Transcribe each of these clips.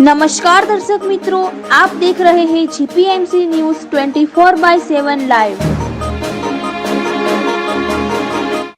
નમસ્કાર દર્શક મિત્રો આપ દેખ રહે હૈ GPMC news 24 by 7 live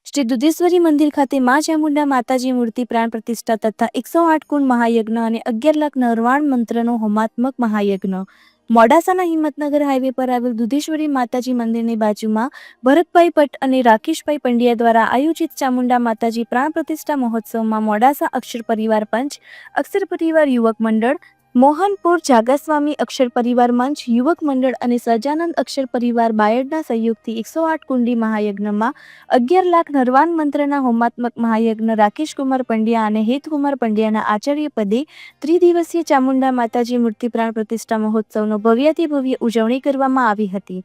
Shri Dudheshwari મંદિર ખાતે મા ચામુંડા માતાજી મૂર્તિ પ્રાણ પ્રતિષ્ઠા તથા એકસો આઠ કુંડ મહાયજ્ઞ અને અગિયાર લાખ નરવાણ મંત્રનો હોમાત્મક મહાયજ્ઞ મોડાસાના હિંમતનગર હાઈવે પર આવેલ દુધેશ્વરી માતાજી મંદિરની બાજુમાં ભરતભાઈ ભટ્ટ અને રાકેશભાઈ પંડ્યા દ્વારા આયોજિત ચામુંડા માતાજી પ્રાણ પ્રતિષ્ઠા મહોત્સવમાં મોડાસા અક્ષર પરિવાર પંચ, અક્ષર પરિવાર યુવક મંડળ મોહનપુર જાગાસ્વામી અક્ષર પરિવાર મંચ, યુવક મંડળ અને સજાનંદ અક્ષર પરિવાર બાયડના સહયોગથી એકસો આઠ કુંડી મહાયજ્ઞમાં અગિયાર લાખ નરવાન મંત્રના હોમાત્મક મહાયજ્ઞ રાકેશ કુમાર પંડ્યા અને હેતકુમાર પંડ્યાના આચાર્ય પદે ત્રિદિવસીય ચામુંડા માતાજી મૂર્તિ પ્રાણ પ્રતિષ્ઠા મહોત્સવનો ભવ્યાતિભવ્ય ઉજવણી કરવામાં આવી હતી.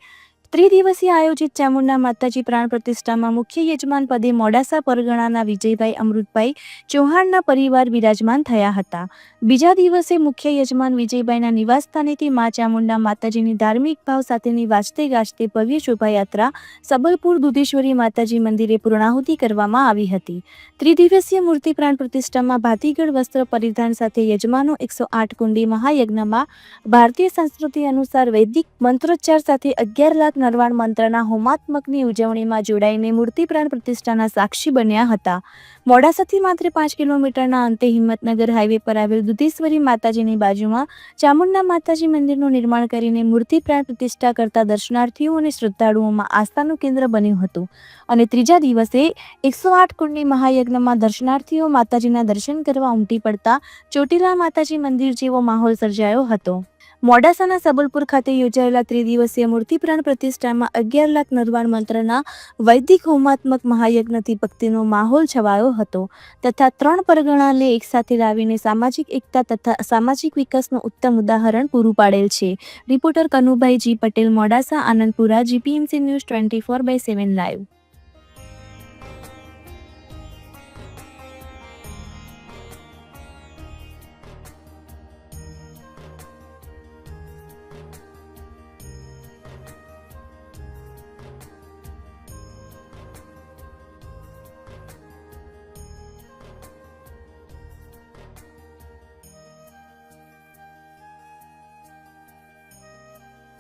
ત્રિદિવસીય આયોજિત ચામુંડા માતાજી પ્રાણ પ્રતિષ્ઠામાં મુખ્ય યજમાન પદે મોડાસા પરગણાના વિજયભાઈ અમૃતભાઈ ચૌહાણના પરિવાર બિરાજમાન થયા હતા. બીજા દિવસે મુખ્ય યજમાન વિજયભાઈના નિવાસસ્થાનેથી મા ચામુંડા માતાજીની ધાર્મિક ભાવ સાથેની વાજતે ગાજતે ભવ્ય શોભાયાત્રા સબલપુર દુધેશ્વરી માતાજી મંદિરે પૂર્ણાહુતિ કરવામાં આવી હતી. ત્રિદિવસીય મૂર્તિ પ્રાણ પ્રતિષ્ઠામાં ભાતીગઢ વસ્ત્ર પરિધાન સાથે યજમાનો એકસો આઠ કુંડી મહાયજ્ઞમાં ભારતીય સંસ્કૃતિ અનુસાર વૈદિક મંત્રોચ્ચાર સાથે અગિયાર લાખ નરવાણ મંત્રના હોમાત્મકની ઉજવણીમાં જોડાઈને મૂર્તિ પ્રાણ પ્રતિષ્ઠાના સાક્ષી બન્યા હતા. મોડાસાથી માત્ર પાંચ કિલોમીટરના અંતે હિંમતનગર હાઈવે પર આવેલ દુધેશ્વરી માતાજીની બાજુમાં ચામુંડા માતાજી મંદિરનું નિર્માણ કરીને મૂર્તિ પ્રાણ પ્રતિષ્ઠા કરતા દર્શનાર્થીઓ અને શ્રદ્ધાળુઓમાં આસ્થાનું કેન્દ્ર બન્યું હતું. અને ત્રીજા દિવસે એકસો આઠ કુંડની મહાયજ્ઞમાં દર્શનાર્થીઓ માતાજીના દર્શન કરવા ઉમટી પડતા ચોટીલા માતાજી મંદિર જેવો માહોલ સર્જાયો હતો. મોડાસાના સબલપુર ખાતે યોજાયેલા ત્રિદિવસીય મૂર્તિ પ્રાણ પ્રતિષ્ઠામાં અગિયાર લાખ નરવાણ મંત્રના વૈદિક હોમાત્મક મહાયજ્ઞથી ભક્તિનો માહોલ છવાયો હતો તથા ત્રણ પરગણાને એકસાથે લાવીને સામાજિક એકતા તથા સામાજિક વિકાસનું ઉત્તમ ઉદાહરણ પૂરું પાડેલ છે. Reporter Kanubhai G Patel, Modasa, Anandpura, GPMC news twenty four by seven live.